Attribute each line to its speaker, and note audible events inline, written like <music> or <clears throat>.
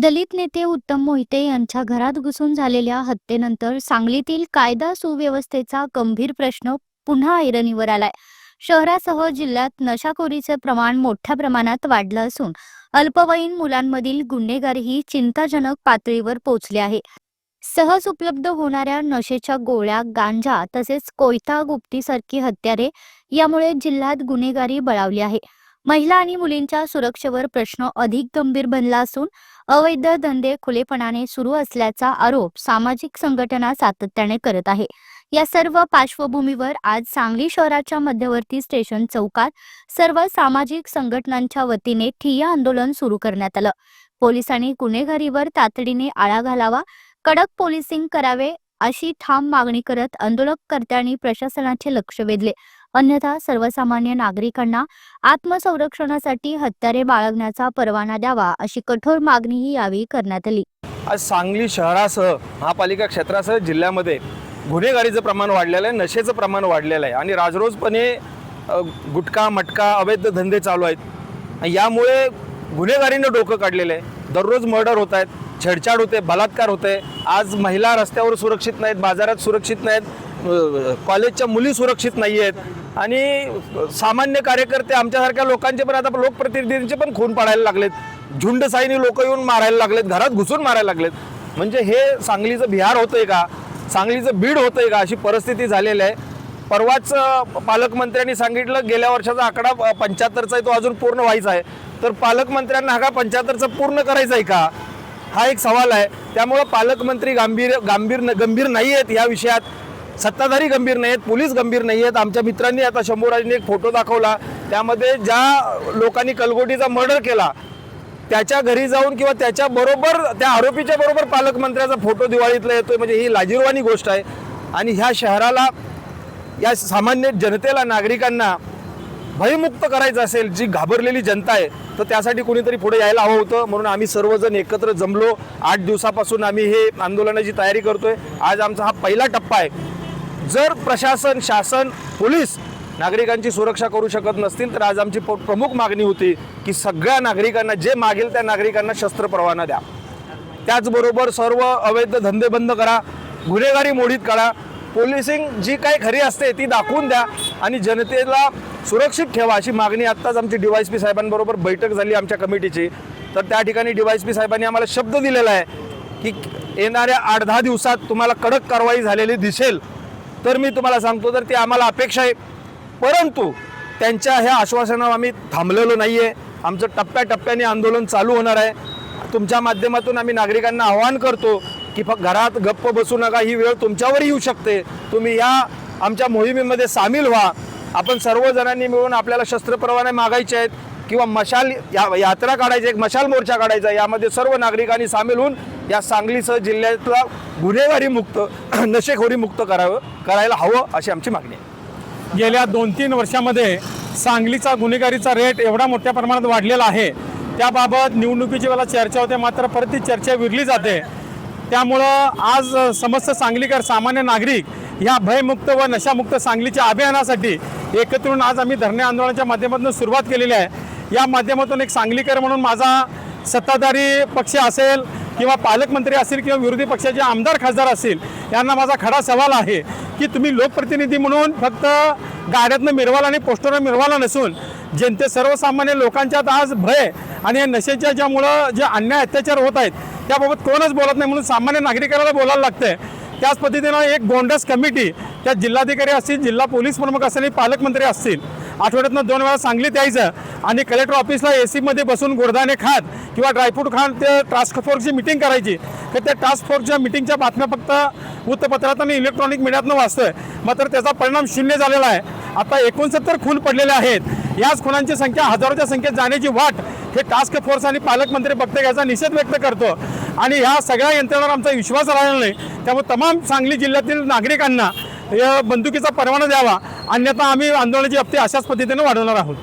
Speaker 1: दलित नेते उत्तम मोहिते यांच्या घरात घुसून झालेल्या हत्येनंतर सांगलीतील कायदा सुव्यवस्थेचा गंभीर प्रश्न पुन्हा ऐरणीवर आलाय. शहरासह जिल्ह्यात नशाखोरीचे प्रमाण मोठ्या प्रमाणात वाढलं असून अल्पवयीन मुलांमधील गुन्हेगारीही चिंताजनक पातळीवर पोहोचले आहे. सहज उपलब्ध होणाऱ्या नशेच्या गोळ्या गांजा तसेच कोयता गुप्तीसारखी हत्यारे यामुळे जिल्ह्यात गुन्हेगारी बळावली आहे. महिला आणि मुलींच्या सुरक्षेवर प्रश्न अधिक गंभीर बनला असून अवैध धंदे खुलेपणाने सुरू असल्याचा आरोप सामाजिक संघटना सातत्याने करत आहे. या सर्व पार्श्वभूमीवर आज सांगली शहराच्या मध्यवर्ती स्टेशन चौकात सर्व सामाजिक संघटनांच्या वतीने ठिय्या आंदोलन सुरू करण्यात आलं. पोलिसांनी गुन्हेगारीवर तातडीने आळा घालावा कडक पोलिसिंग करावे अशी ठाम मागणी करत आंदोलनकर्त्यांनी प्रशासनाचे लक्ष वेधले. अन्यथा सर्वसामान्य नागरिकांना आत्मसंरक्षणासाठी हत्यारे बाळगण्याचा परवाना द्यावा अशी कठोर मागणीही यावेळी करण्यात आली.
Speaker 2: आज सांगली शहरासह महापालिका क्षेत्रासह जिल्ह्यामध्ये गुन्हेगारीचं प्रमाण वाढलेलं आहे नशेचं प्रमाण वाढलेलं आहे आणि राजरोजपणे गुटखा मटका अवैध धंदे चालू आहेत. यामुळे गुन्हेगारीनं डोकं काढलेलं आहे. दररोज मर्डर होत आहेत. छेडछाड होते बलात्कार होते. आज महिला रस्त्यावर सुरक्षित नाहीत बाजारात सुरक्षित नाहीत कॉलेजच्या मुली सुरक्षित नाही आहेत आणि सामान्य कार्यकर्ते आमच्यासारख्या लोकांचे पण आता लोकप्रतिनिधींचे पण खून पाडायला लागलेत. झुंडसाईनी लोक येऊन मारायला लागलेत घरात घुसून मारायला लागलेत. म्हणजे हे सांगलीचं बिहार होतंय का? सांगलीचं बीड होतंय का? अशी परिस्थिती झालेली आहे. परवाच पालकमंत्र्यांनी सांगितलं गेल्या वर्षाचा आकडा पंच्याहत्तरचा आहे तो अजून पूर्ण व्हायचा आहे. तर पालकमंत्र्यांना हा का पंच्याहत्तरचा पूर्ण करायचा आहे का? हा एक सवाल आहे. त्यामुळं पालकमंत्री गांभीर गांभीर गंभीर नाही आहेत या विषयात. सत्ताधारी गंभीर नाही आहेत पोलीस गंभीर नाही आहेत आमच्या मित्रांनी आता शंभूराजने एक फोटो दाखवला. त्यामध्ये ज्या लोकांनी कलगोटीचा मर्डर केला त्याच्या घरी जाऊन किंवा त्याच्या बरोबर त्या आरोपीच्या बरोबर पालकमंत्र्याचा फोटो दिवाळीतला येतोय. म्हणजे ही लाजीरवाणी गोष्ट आहे. आणि ह्या शहराला या सामान्य जनतेला नागरिकांना भयमुक्त करायचं असेल जी घाबरलेली जनता आहे तर त्यासाठी कुणीतरी पुढे यायला हवं होतं. म्हणून आम्ही सर्वजण एकत्र जमलो. आठ दिवसापासून आम्ही हे आंदोलनाची तयारी करतोय. आज आमचा हा पहिला टप्पा आहे. जर प्रशासन शासन पोलीस नागरिकांची सुरक्षा करू शकत नसतील तर आज आमची प्रमुख मागणी होती की सगळ्या नागरिकांना जे मागेल त्या नागरिकांना शस्त्र परवाना द्या. त्याचबरोबर सर्व अवैध धंदे बंद करा गुन्हेगारी मोडीत काढा. पोलिसिंग जी काही खरी असते ती दाखवून द्या. आणि जनतेला सुरक्षित ठेवा अशी मागणी आत्ताच आमची डीवायस पी साहेबांबरोबर बैठक झाली आमच्या कमिटीची. तर त्या ठिकाणी डीवायस पी साहेबांनी आम्हाला शब्द दिलेला आहे की येणाऱ्या आठ दहा दिवसात तुम्हाला कडक कारवाई झालेली दिसेल. तर मी तुम्हाला सांगतो तर ती आम्हाला अपेक्षा आहे. परंतु त्यांच्या ह्या आश्वासनावर आम्ही थांबलेलो नाही आहे आमचं टप्प्याटप्प्याने आंदोलन चालू होणार आहे. तुमच्या माध्यमातून आम्ही नागरिकांना आवाहन करतो की फक्त घरात गप्प बसू नका ही वेळ तुमच्यावर येऊ शकते. तुम्ही या आमच्या मोहिमेमध्ये सामील व्हा. आपण सर्वजणांनी मिळून आपल्याला शस्त्र परवाने मागायचे आहेत किंवा मशाल या यात्रा काढायची एक मशाल मोर्चा काढायचा आहे. यामध्ये सर्व नागरिकांनी सामील होऊन या सांगलीसह जिल्ह्यातला गुन्हेगारी मुक्त <clears throat> नशेखोरी मुक्त करावं करायला हवं अशी आमची मागणी आहे.
Speaker 3: गेल्या दोन तीन वर्षामध्ये सांगलीचा गुन्हेगारीचा रेट एवढा मोठ्या प्रमाणात वाढलेला आहे. त्याबाबत निवडणुकीची मला चर्चा होते मात्र परत ती चर्चा विरली जाते. त्यामुळं आज समस्त सांगलीकर सामान्य नागरिक ह्या भयमुक्त व नशामुक्त सांगलीच्या अभियानासाठी एकत्रून आज आम्ही धरणे आंदोलनाच्या माध्यमातून सुरुवात केलेली आहे. या माध्यमातून एक सांगलीकर म्हणून माझा सत्ताधारी पक्ष असेल किंवा पालकमंत्री असतील किंवा विरोधी पक्षाचे आमदार खासदार असतील यांना माझा खडा सवाल आहे की तुम्ही लोकप्रतिनिधी म्हणून फक्त गाड्यातनं मिरवाला आणि पोस्टरनं मिरवाला नसून जनते सर्वसामान्य लोकांच्यात आज भय आणि या नशेच्या ज्यामुळं जे अन्याय अत्याचार होत आहेत त्याबाबत कोणच बोलत नाही म्हणून सामान्य नागरिकाला बोलायला लागतं आहे त्याच पद्धतीनं एक गोंडस कमिटी त्या जिल्हाधिकारी असतील जिल्हा पोलीस प्रमुख असतील पालकमंत्री असतील. आठवड्यातनं दोन वेळा सांगलीत यायचं आणि कलेक्टर ऑफिसला ए सीमध्ये बसून गुरदाणे खात किंवा ड्रायफ्रूट खात ते टास्क फोर्सची मिटिंग करायची. तर त्या टास्क फोर्सच्या मिटिंगच्या बातम्या फक्त वृत्तपत्रात आणि इलेक्ट्रॉनिक मीडियातनं वाचतोय. मात्र त्याचा परिणाम शून्य झालेला आहे. आता एकोणसत्तर खून पडलेले आहेत. याच खुनांची संख्या हजारोच्या संख्येत जाण्याची वाट हे टास्क फोर्स आणि पालकमंत्री बघते याचा निषेध व्यक्त करतो. आणि ह्या सगळ्या यंत्रणेवर आमचा विश्वास राहिला नाही. त्यामुळे तमाम सांगली जिल्ह्यातील नागरिकांना या बंदुकीचा परवाना द्यावा. अन्यथा आम्ही आंदोलनाची हप्ते अशाच पद्धतीने वाढवणार आहोत.